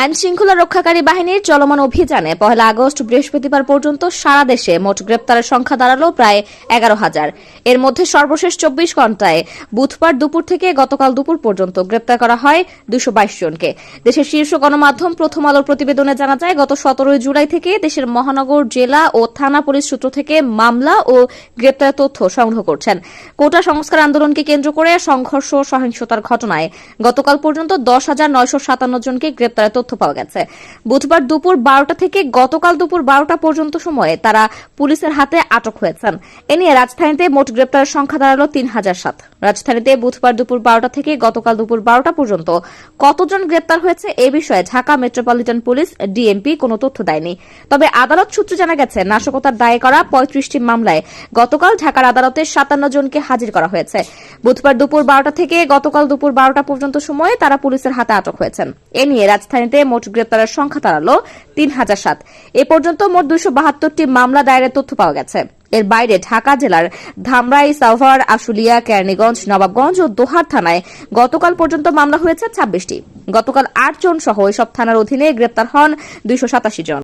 আইন শৃঙ্খলা রক্ষাকারী বাহিনীর চলমান অভিযানে পহেলা আগস্ট বৃহস্পতিবার পর্যন্ত সারা দেশে মোট গ্রেপ্তারের সংখ্যা দাঁড়াল প্রায় এগারো হাজার। এর মধ্যে সর্বশেষ চব্বিশ ঘন্টায় বুধবার দুপুর থেকে গতকাল দুপুর পর্যন্ত গ্রেপ্তার করা হয় দুশো বাইশ জনকে। দেশের শীর্ষ গণমাধ্যম প্রথম আলোর প্রতিবেদনে জানা যায়, গত সতেরোই জুলাই থেকে দেশের মহানগর জেলা ও থানা পুলিশ সূত্র থেকে মামলা ও গ্রেপ্তার তথ্য সংগ্রহ করছেন। কোটা সংস্কার আন্দোলনকে কেন্দ্র করে সংঘর্ষ সহিংসতার ঘটনায় গতকাল পর্যন্ত দশ হাজার নয়শো সাতান্ন জনকে গ্রেপ্তারের তথ্য পাওয়া গেছে। বুধবার দুপুর বারোটা থেকে গতকাল দুপুর বারোটা পর্যন্ত সময়ে তারা পুলিশের হাতে আটক হয়েছেন। এ নিয়ে রাজধানীতে মোট গ্রেপ্তারের সংখ্যা দাঁড়াল তিন হাজার সাত। রাজধানীতে বুধবার দুপুর বারোটা থেকে গতকাল দুপুর বারোটা পর্যন্ত কতজন গ্রেপ্তার হয়েছে এ বিষয়ে ঢাকা মেট্রোপলিটন পুলিশ, ডিএমপি কোনো তথ্য দেয়নি। তবে আদালত সূত্রে জানা গেছে, নাশকতার দায়ে করা পঁয়ত্রিশটি মামলায় গতকাল ঢাকার আদালতে সাতান্ন জনকে হাজির করা হয়েছে। বুধবার দুপুর বারোটা থেকে গতকাল দুপুর বারোটা পর্যন্ত সময়ে তারা পুলিশের হাতে আটক হয়েছেন। এ নিয়ে রাজধানীতে মোট গ্রেপ্তারের সংখ্যা দাঁড়াল তিন হাজার সাত। এ পর্যন্ত মোট দুইশো বাহাত্তরটি মামলা দায়েরের তথ্য পাওয়া গেছে। এর বাইরে ঢাকা জেলার ধামরাই, সাভার, আশুলিয়া, কেরানীগঞ্জ, নবাবগঞ্জ ও দোহার থানায় গতকাল পর্যন্ত মামলা হয়েছে ছাব্বিশটি। গতকাল আট জন সহ এসব থানার অধীনে গ্রেপ্তার হন দুইশো সাতাশি জন।